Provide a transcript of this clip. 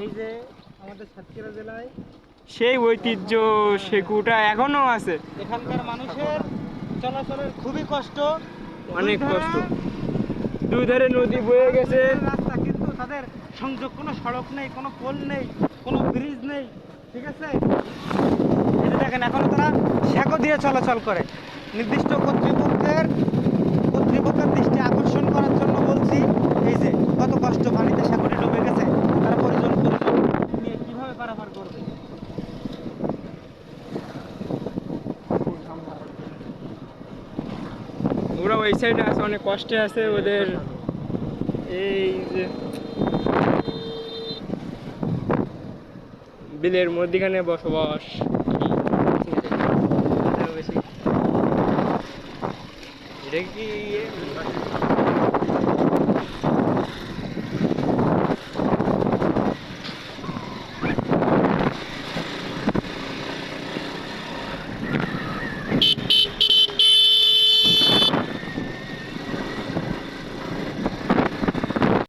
এই যে আমাদের সাতক্ষীরা জেলায় সেই ঐতিহ্য সেকুটা এখনও আছে। এখানকার মানুষের চলাচলের খুবই কষ্ট। অনেক দুই ধারে- কষ্ট দুই ধারে নদী বয়ে গেছে। রাস্তা কিন্তু তাদের সংযোগ কোনো সড়ক নেই কোনো পোল নেই কোনো ব্রিজ নেই ঠিক আছে? যে দেখেন এখনও তারা শ্যাকো দিয়ে চলাচল করে। নির্দিষ্ট কর্তৃপক্ষের ওই সাইডে আছে অনেক কষ্টে আছে ওদের এই যে বিলের মধ্যিখানে বসবাস এটা কি?